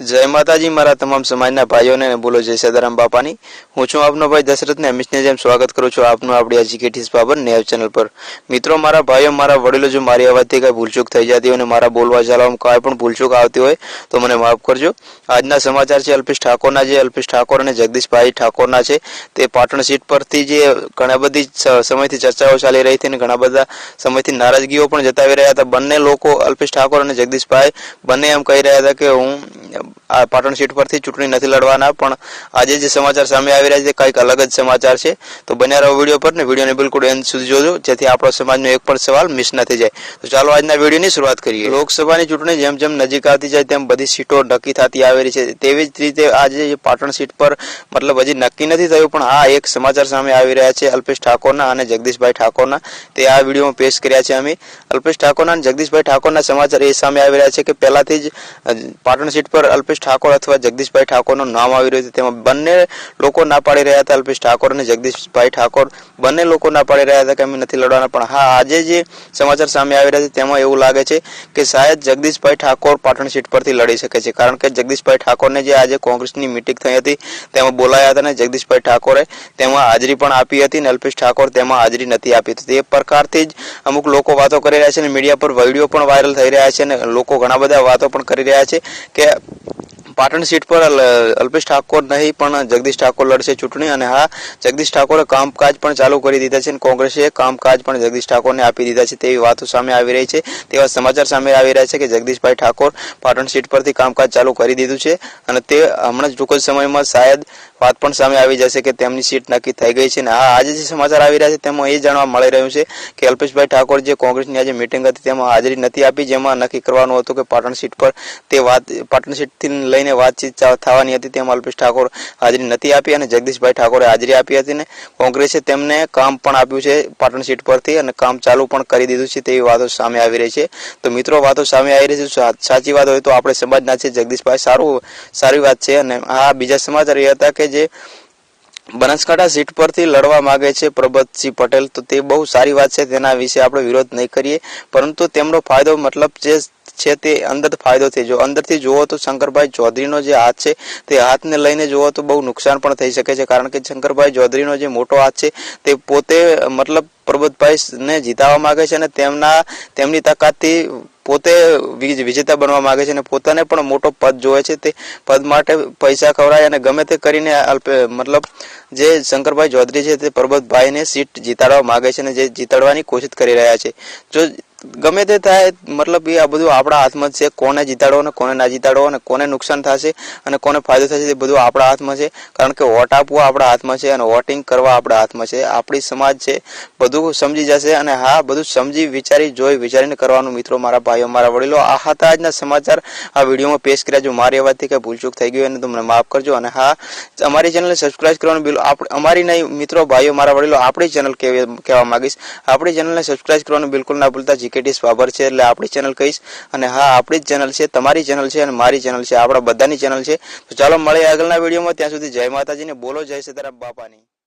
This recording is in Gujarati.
જય માતાજી, મારા તમામ સમાજના ભાઈઓને બોલો જય સદારામ બાપાની. હું છું આપનો ભાઈ દશરથને હંમેશની જેમ સ્વાગત કરું છું આપનું આપણી એજ્યુકેટીસ બાબર નેવ ચેનલ પર. મિત્રો, મારા ભાઈઓ, મારા વડીલો, જો મારી અવાજથી કાંઈ ભૂલચૂક થઈ જતી હોય અને મારા બોલવા ચાલવામાં કાંઈ પણ ભૂલચૂક આવતી હોય, તો મને માફ કરજો. આજના સમાચાર છે અલ્પેશ ઠાકોરના જે, અલ્પેશ ઠાકોર અને જગદીશભાઈ ઠાકોરના છે, તે પાટણ સીટ પરથી જે ઘણા બધી સમયથી ચર્ચાઓ ચાલી રહી હતી અને ઘણા બધા સમયથી નારાજગીઓ પણ જતાવી રહ્યા હતા. બંને લોકો અલ્પેશ ઠાકોર અને જગદીશભાઈ બંને એમ કહી રહ્યા હતા કે હું પાટણ સીટ પરથી ચૂંટણી નથી લડવાના, પણ આજે જે સમાચાર સામે આવી રહ્યા છે કંઈક અલગ જ સમાચાર છે. તો બન્યા રહો વીડિયો પર ને વિડીયોને બિલકુલ એન્ડ સુધી જોજો, જેથી આપણો સમાજનો એક પણ સવાલ મિસ નથી જાય. તો ચાલો આજના વિડીયોની શરૂઆત કરીએ. લોકસભાની ચૂંટણી જેમ જેમ નજીક આવતી જાય, તેમ બધી સીટો નક્કી થતી આવેલી છે. તેવી જ રીતે આજે પાટણ સીટ પર મતલબ હજી નક્કી નથી થયું, પણ આ એક સમાચાર સામે આવી રહ્યા છે અલ્પેશ ઠાકોરના અને જગદીશભાઈ ઠાકોરના. તે આ વિડીયોમાં પેશ કર્યા છે અમે. અલ્પેશ ઠાકોરના અને જગદીશભાઈ ઠાકોરના સમાચાર એ સામે આવી રહ્યા છે કે પહેલાથી જ પાટણ સીટ પર અલ્પેશ ઠાકોર અથવા જગદીશભાઈ ઠાકોરનું નામ આવી રહ્યું છે. તેમાં બંને લોકો ના પાડી રહ્યા હતા, અલ્પેશ ઠાકોર અને જગદીશભાઈ ઠાકોર. બંને લોકો ના પાડી રહ્યા હતા કે અમે નથી લડવાના, પણ હા, આજે જે સમાચાર સામે આવી રહ્યા છે, તેમાં એવું લાગે છે કે શાયદ જગદીશભાઈ ઠાકોર પાટણ સીટ પરથી લડી શકે છે. કારણ કે જગદીશભાઈ ઠાકોરને જે આજે કોંગ્રેસની મિટિંગ થઈ હતી, તેમાં બોલાયા હતા અને જગદીશભાઈ ઠાકોરે તેમાં હાજરી પણ આપી હતી અને અલ્પેશ ઠાકોર તેમાં હાજરી નથી આપી. હતી તે પ્રકારથી જ અમુક લોકો વાતો કરી રહ્યા છે અને મીડિયા પર વીડિયો પણ વાયરલ થઈ રહ્યા છે અને લોકો ઘણા બધા વાતો પણ કરી રહ્યા છે કે પાટણ સીટ પર અલ્પેશ ઠાકોર નહીં, પણ જગદીશ ઠાકોર લડશે ચૂંટણી અને હા, જગદીશ ઠાકોરે કામકાજ પણ ચાલુ કરી દીધા છે અને કોંગ્રેસે કામકાજ પણ જગદીશ ઠાકોરને આપી દીધા છે તેવી વાતો સામે આવી રહી છે. તેવા સમાચાર સામે આવી રહ્યા છે કે જગદીશભાઈ ઠાકોર પાટણ સીટ પરથી કામકાજ ચાલુ કરી દીધું છે અને તે હમણાં જ ટૂંક જ સમયમાં શાયદ વાત પણ સામે આવી જશે કે તેમની સીટ નક્કી થઈ ગઈ છે અને હા, આજે જે સમાચાર આવી રહ્યા છે તેમાં એ જાણવા મળી રહ્યું છે કે અલ્પેશભાઈ ઠાકોર જે કોંગ્રેસની આજે મિટિંગ હતી તેમાં હાજરી નથી આપી, જેમાં નક્કી કરવાનું હતું કે પાટણ સીટ પર તે વાત, પાટણ સીટથી લઈને વાતચીત થવાની હતી તેમાં અલ્પેશ ઠાકોર હાજરી નથી આપી અને જગદીશભાઈ ઠાકોરે હાજરી આપી હતી ને કોંગ્રેસે તેમને કામ પણ આપ્યું છે પાટણ સીટ પરથી અને કામ ચાલુ પણ કરી દીધું છે તેવી વાતો સામે આવી રહી છે. તો મિત્રો, વાતો સામે આવી રહી છે સાચી વાત હોય તો આપણે સમાજના છે, જગદીશભાઈ સારું, સારી વાત છે અને આ બીજા સમાચાર એ હતા કે જે બનાસકાંઠા સીટ પરથી લડવા માંગે છે પ્રબતસિંહ પટેલ, તો તે બહુ સારી વાત છે, તેના વિશે આપણે વિરોધ નહીં કરીએ, પરંતુ તેમનો ફાયદો મતલબ જે છે તે અંદર ફાયદો થઈ જો અંદરથી જુઓ તો શંકરભાઈ ચૌધરીનો જે હાથ છે તે હાથને લઈને જુઓ તો બહુ નુકસાન પણ થઈ શકે છે. કારણ કે શંકરભાઈ ચૌધરીનો જે મોટો હાથ છે તે પોતે, મતલબ પ્રબોધભાઈ ને જીતાવા માંગે છે અને તેમના, તેમની તાકાતથી પોતે વિજેતા બનવા માંગે છે અને પોતાને પણ મોટો પદ જોવે છે. તે પદ માટે પૈસા ખવડાય અને ગમે તે કરીને મતલબ જે શંકરભાઈ ચૌધરી છે તે પરબતભાઈને સીટ જીતાડવા માંગે છે અને જે જીતાડવાની કોશિશ કરી રહ્યા છે. જો ગમે તે થાય, મતલબ એ આ બધું આપણા હાથમાં છે. કોને જીતાડો અને કોને ના જીતાડો અને કોને નુકસાન થશે અને કોને ફાયદો થશે તે બધું આપણા હાથમાં છે. કારણ કે વોટ આપવો આપણા હાથમાં છે અને વોટિંગ કરવા આપણા હાથમાં છે. આપણી સમાજ છે, બધું સમજી જશે અને હા, બધું સમજી વિચારી, જોઈ વિચારીને કરવાનું મિત્રો, મારા ભાઈઓ, મારા વડીલો. આ હતા આજના સમાચાર. આ વિડીયોમાં પેશ કર્યા જો મારી અવાજથી કંઈ ભૂલચૂક થઈ ગઈ હોય તમને માફ કરજો અને હા, અમારી ચેનલને સબસ્ક્રાઇબ કરવાનું બિલ અમારી નહીં, મિત્રો, ભાઈઓ, મારા વડીલો, આપણી ચેનલ કહેવા માંગીશ. આપણી ચેનલને સબસ્ક્રાઇબ કરવાનું બિલકુલ ના ભૂલતા. જીકેટીસ બાબર છે એટલે આપણી ચેનલ કહીશ. અને હા, આપણી જ ચેનલ છે, તમારી ચેનલ છે અને મારી ચેનલ છે, આપણા બધાની ચેનલ છે. તો ચાલો મળીએ આગળના વિડીયોમાં. ત્યાં સુધી જય માતાજીને બોલો જય સીતારામ બાપાની.